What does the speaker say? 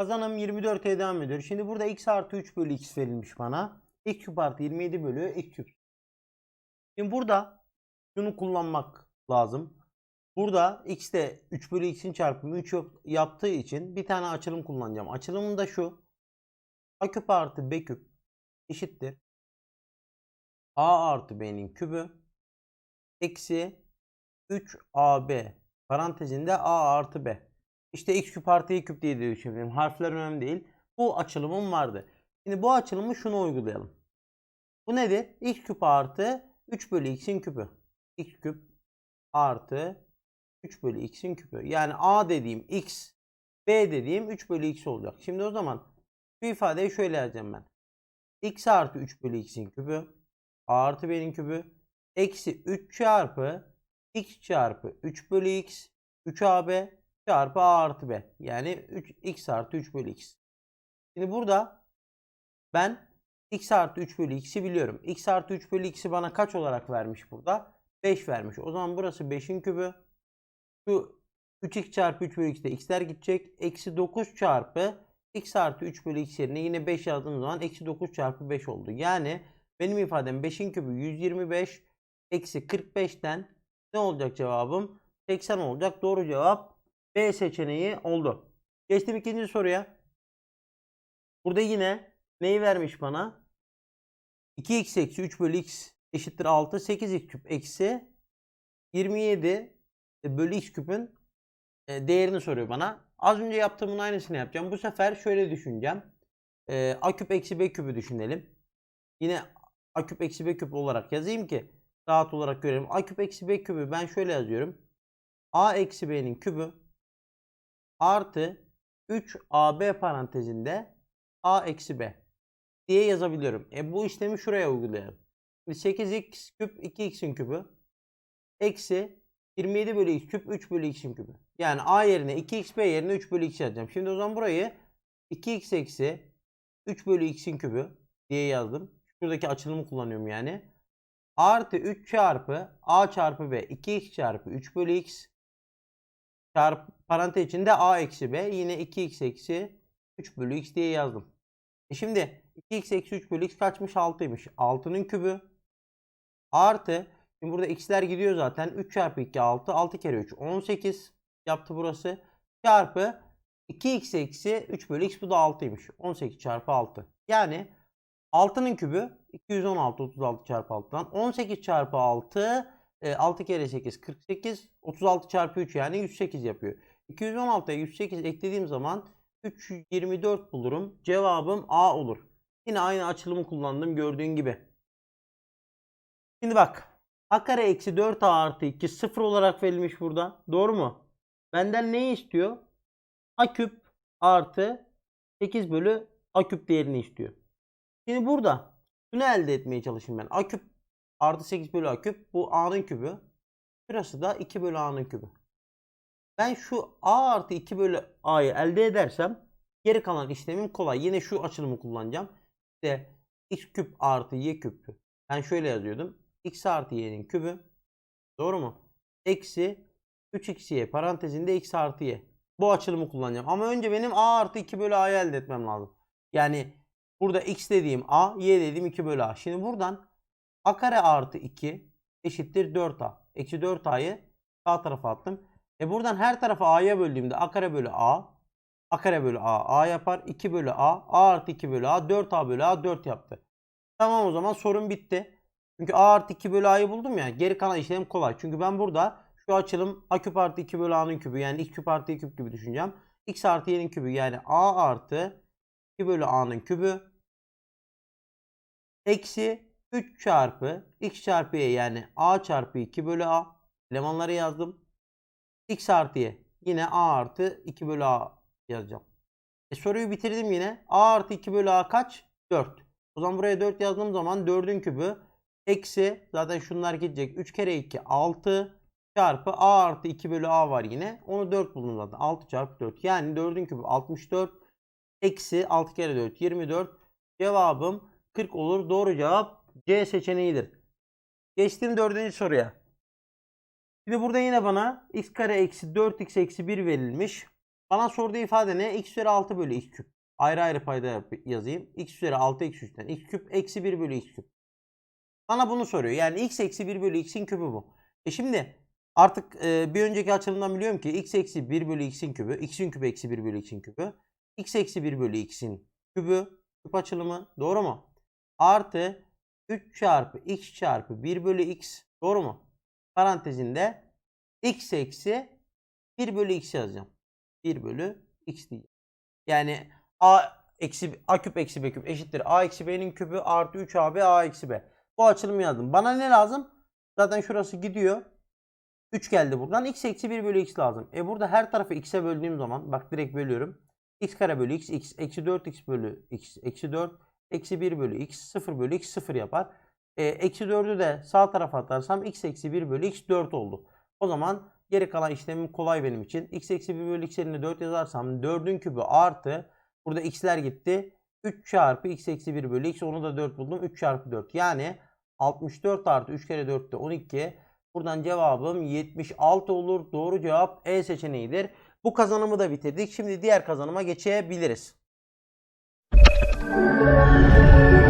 Kazanım 24'e devam ediyor. Şimdi burada x artı 3 bölü x verilmiş bana. x küp artı 27 bölü x küp. Şimdi burada şunu kullanmak lazım. Burada x de 3 bölü x'in çarpımı 3 yok yaptığı için bir tane açılım kullanacağım. Açılımım da şu. a küp artı b küp eşittir. a artı b'nin kübü eksi 3ab parantezinde a artı b. İşte x küp artı y küp diye de düşünebilirim. Harfler önemli değil. Bu açılımım vardı. Şimdi bu açılımı şunu uygulayalım. Bu nedir? x küp artı 3 bölü x'in küpü. x küp artı 3 bölü x'in küpü. Yani a dediğim x, b dediğim 3 bölü x olacak. Şimdi o zaman bu ifadeyi şöyle yazacağım ben. x artı 3 bölü x'in küpü artı b'nin küpü eksi 3 çarpı x çarpı 3 bölü x 3ab çarpı a artı b. Yani 3, x artı 3 bölü x. Şimdi burada ben x artı 3 bölü x'i biliyorum. x artı 3 bölü x'i bana kaç olarak vermiş burada? 5 vermiş. O zaman burası 5'in kübü. Şu 3x çarpı 3 bölü x'te x'ler gidecek. Eksi 9 çarpı x artı 3 bölü x yerine yine 5 yazdığım zaman eksi 9 çarpı 5 oldu. Yani benim ifadem 5'in kübü 125 eksi 45'ten ne olacak cevabım? 80 olacak. Doğru cevap B seçeneği oldu. Geçtim ikinci soruya. Burada yine neyi vermiş bana? 2x eksi 3 bölü x eşittir 6. 8x küp eksi 27 bölü x küpün e, değerini soruyor bana. Az önce yaptığımın aynısını yapacağım. Bu sefer şöyle düşüneceğim. E, a küp eksi b küpü düşünelim. Yine a küp eksi b küp olarak yazayım ki rahat olarak görelim. a küp eksi b küpü ben şöyle yazıyorum. a eksi b'nin kübü artı 3ab parantezinde a eksi b diye yazabiliyorum. E bu işlemi şuraya uygulayalım. Şimdi 8x küp 2x'in kübü eksi 27 bölü x küp 3 bölü x'in kübü. Yani a yerine 2xb yerine 3 bölü x yazacağım. Şimdi o zaman burayı 2x eksi 3 bölü x'in kübü diye yazdım. Şuradaki açılımı kullanıyorum yani. Artı 3 çarpı a çarpı b 2x çarpı 3 bölü x çarpı parantez içinde a eksi b. Yine 2x eksi 3 bölü x diye yazdım. E şimdi 2x eksi 3 bölü x kaçmış? 6'ymış. 6'nın kübü. Artı şimdi burada x'ler gidiyor zaten. 3 çarpı 2 6 6 kere 3 18 yaptı burası. Çarpı 2x eksi 3 bölü x bu da 6'ymış. 18 çarpı 6 yani 6'nın kübü 216 36 çarpı 6'dan 18 çarpı 6 6 kere 8 48 36 çarpı 3 yani 108 yapıyor. 216'ya 108 eklediğim zaman 324 bulurum. Cevabım A olur. Yine aynı açılımı kullandım gördüğün gibi. Şimdi bak. A kare eksi 4A artı 2 sıfır olarak verilmiş burada. Doğru mu? Benden neyi istiyor? A küp artı 8 bölü A küp değerini istiyor. Şimdi burada şunu elde etmeye çalışayım ben. A küp artı 8 bölü A küp. Bu A'nın kübü. Şurası da 2 bölü A'nın kübü. Ben şu A artı 2 bölü A'yı elde edersem geri kalan işlemim kolay. Yine şu açılımı kullanacağım. İşte x küp artı y küp. Ben şöyle yazıyordum. x artı y'nin kübü. Doğru mu? Eksi 3xy parantezinde x artı y. Bu açılımı kullanacağım. Ama önce benim a artı 2 bölü a'yı elde etmem lazım. Yani burada x dediğim a, y dediğim 2 bölü a. Şimdi buradan a kare artı 2 eşittir 4a. Eksi 4a'yı sağ tarafa attım. E buradan her tarafa a'ya böldüğümde a kare bölü a, a kare bölü a, a yapar. 2 bölü a, a artı 2 bölü a, 4a bölü a 4 yaptı. Tamam o zaman sorun bitti. Çünkü a artı 2 bölü a'yı buldum ya. Geri kalan işlem kolay. Çünkü ben burada şu açılım a küp artı 2 bölü a'nın kübü yani x küp artı y küp gibi düşüneceğim. x artı y'nin kübü yani a artı 2 bölü a'nın kübü eksi 3 çarpı x çarpı y yani a çarpı 2 bölü a elemanları yazdım. x artı y yine a artı 2 bölü a yazacağım. E soruyu bitirdim yine. a artı 2 bölü a kaç? 4. O zaman buraya 4 yazdığım zaman 4'ün kübü eksi zaten şunlar gidecek. 3 kere 2 6 çarpı a artı 2 bölü a var yine. Onu 4 buldum zaten. 6 çarpı 4. Yani 4'ün kübü 64 eksi 6 kere 4 24. Cevabım 40 olur. Doğru cevap C seçeneğidir. Geçtim dördüncü soruya. Şimdi burada yine bana x kare eksi 4x eksi 1 verilmiş. Bana sorduğu ifade ne? x üzeri 6 bölü x küp. Ayrı ayrı payda yazayım. x üzeri 6 eksi 3'ten x küp eksi 1 bölü x küp. Bana bunu soruyor. Yani x eksi 1 bölü x'in küpü bu. E şimdi artık e, bir önceki açılımdan biliyorum ki x eksi 1 bölü x'in küpü. x'in küpü eksi 1 bölü x'in küpü. x eksi 1 bölü x'in küpü. Küp açılımı. Doğru mu? Artı 3 çarpı x çarpı 1 bölü x. Doğru mu? Parantezinde x eksi 1 bölü x yazacağım. 1 bölü x diyeceğim. Yani a eksi a küp eksi b küp eşittir a eksi b'nin küpü artı 3ab a eksi b. Bu açılımı yazdım. Bana ne lazım? Zaten şurası gidiyor. 3 geldi buradan. x eksi 1 bölü x lazım. E burada her tarafı x'e böldüğüm zaman bak direkt bölüyorum. x kare bölü x x eksi 4x bölü x eksi 4 eksi 1 bölü x 0 bölü x 0 yapar. E, eksi 4'ü de sağ tarafa atarsam x eksi 1 bölü x 4 oldu. O zaman geri kalan işlemim kolay benim için. x eksi 1 bölü x yerine 4 yazarsam 4'ün kübü artı burada x'ler gitti. 3 çarpı x eksi 1 bölü x onu da 4 buldum. 3 çarpı 4 yani 64 artı 3 kere 4 de 12. Buradan cevabım 76 olur. Doğru cevap E seçeneğidir. Bu kazanımı da bitirdik. Şimdi diğer kazanıma geçebiliriz. 啊。